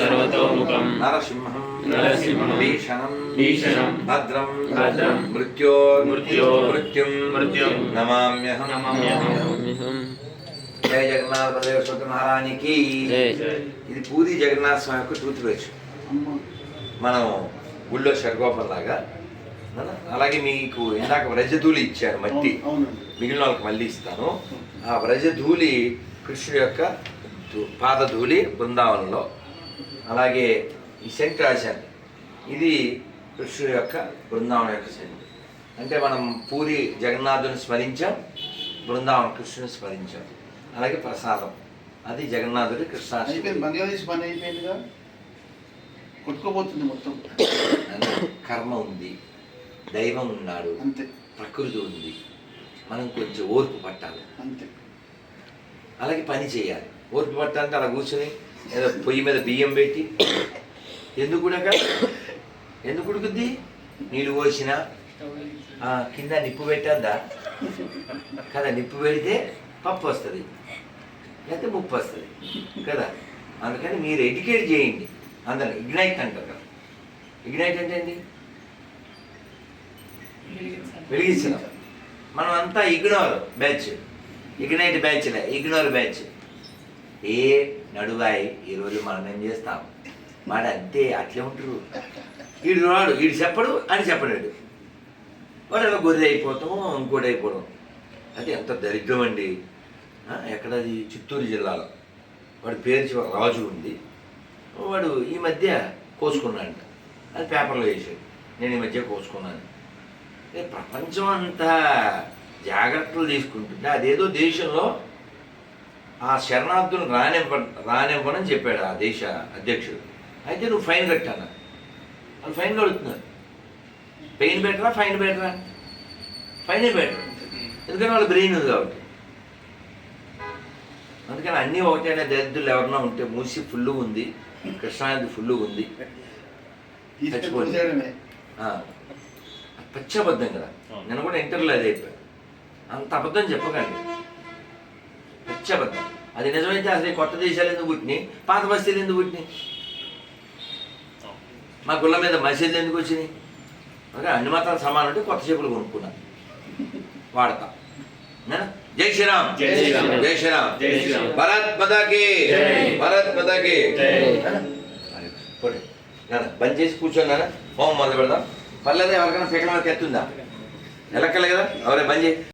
సర్వతోముఖం. నరసింహం. నరసింహం. భీషణం. భీషణం. భద్రం. భద్రం. మృత్యో. మృత్యో. మృత్యుం. మృత్యుం. నమామ్యహం నమామ్యహం జయ జగన్నాథ బలదేవ స్వత మహారాణికి. జై. ఇది పూరి జగన్నాథ స్వామి యొక్క టూత్ బ్రష్ మనం గుళ్ళో షడ్గోపం లాగా. అలాగే మీకు ఇందాక వ్రజధూళి ఇచ్చారు మట్టి. మిగిలిన వాళ్ళకి మళ్ళీ ఇస్తాను. ఆ వ్రజధూళి కృష్ణుడి యొక్క పాదధూళి బృందావనంలో అలాగే ఈ సెంట్ రాశాను. ఇది కృష్ణుడి యొక్క బృందావనం యొక్క సెంట్ అంటే మనం పూరి జగన్నాథుని స్మరించాం బృందావనం కృష్ణుని స్మరించాం. అలాగే ప్రసాదం. అది జగన్నాథుడి కృష్ణాష్టమి. బంగ్లాదేశ్ పని అయిపోయిందిగా? కొట్టుకోబోతుంది మొత్తం. కర్మ ఉంది దైవం ఉన్నాడు అంతే. ప్రకృతి ఉంది. మనం కొంచెం ఓర్పు పట్టాలి. అంతే. అలాగే పని చేయాలి. ఓర్పు పట్టాలంటే అలా కూర్చొని ఏదో పొయ్యి మీద బియ్యం పెట్టి ఎందుకు ఉడక? ఎందుకు ఉడుకుద్ది? నీళ్ళు పోసిన? కింద నిప్పు పెట్టద్దా? కదా నిప్పు పెడితే పప్పు వస్తుంది. లేకపోతే ముప్పు వస్తుంది. కదా? అందుకని మీరు ఎడ్యుకేట్ చేయండి. అందరు ఇగ్నైట్ అంటారు కదా. ఇగ్నైట్ అంటే ఏంటి వెలిగించడం. మనం అంతా ఇగ్నోర్ బ్యాచ్. ఇగ్నైట్ బ్యాచ్లే ఇగ్నోర్ బ్యాచ్. ఏ నడువాయి. ఈరోజు మనం ఏం చేస్తాం? వాడు అంతే అట్లే ఉంటారు వీడు రాడు వీడు చెప్పడు అని చెప్పడాడు వాడు గొర్రె అయిపోతాం ఇంకోటి అయిపోవడం. అది ఎంత దరిద్రం అండి. ఎక్కడది చిత్తూరు జిల్లాలో. వాడి పేరు చివరి రాజు ఉంది. వాడు ఈ మధ్య కోసుకున్నాడు. అది పేపర్లో వేసాడు. నేను ఈ మధ్య కోసుకున్నాను. ప్రపంచం అంతా జాగ్రత్తలు తీసుకుంటుంటే అదేదో దేశంలో ఆ శరణార్థులు రానివ్వ రానివ్వనని చెప్పాడు ఆ దేశ అధ్యక్షుడు. అయితే నువ్వు ఫైన్ కట్టాను వాళ్ళు ఫైన్ కడుతున్నారు. పెయిన్ బెటరా ఫైన్ బెటరా? ఫైనే బెటర్. ఎందుకంటే వాళ్ళ బ్రెయిన్ ఉంది కాబట్టి. అందుకని అన్నీ ఒకటైనా దరిద్రులు ఎవరన్నా ఉంటే మూసి ఫుల్ ఉంది కృష్ణానది ఫుల్ ఉంది. తీసుకెళ్ళి చచ్చిపోయింది. చూసేయడమే ఆ, పచ్చి అబద్ధం కదా. నేను కూడా ఇంటర్వ్యూలో అదే అంత అబద్ధం చెప్పకండి. అబద్ధం అది నిజమైతే అసలు కొత్త దేశాలు ఎందుకు పుట్టినాయి? పాత బస్తీలు ఎందుకు పుట్టినాయి? మా గుళ్ళ మీద మసీదులు ఎందుకు వచ్చినాయి? ఓకే అన్ని మతాలు సమానం అంటే కొత్త చెప్పులు కొనుక్కున్నా. వాడతా? జై శ్రీరామ్. జై శ్రీరామ్. జై శ్రీరామ్. భరత్ మదాకి. భరత్ మదాకి. పోనీ. బంద్ చేసి కూర్చోన్నానా హోమ్ మొదలు పెడదాం. పర్లేదు ఎవరికైనా వరకు ఎత్తుందా? ఎలక్కలే కదా? ఎవరే బంద్ చేయి.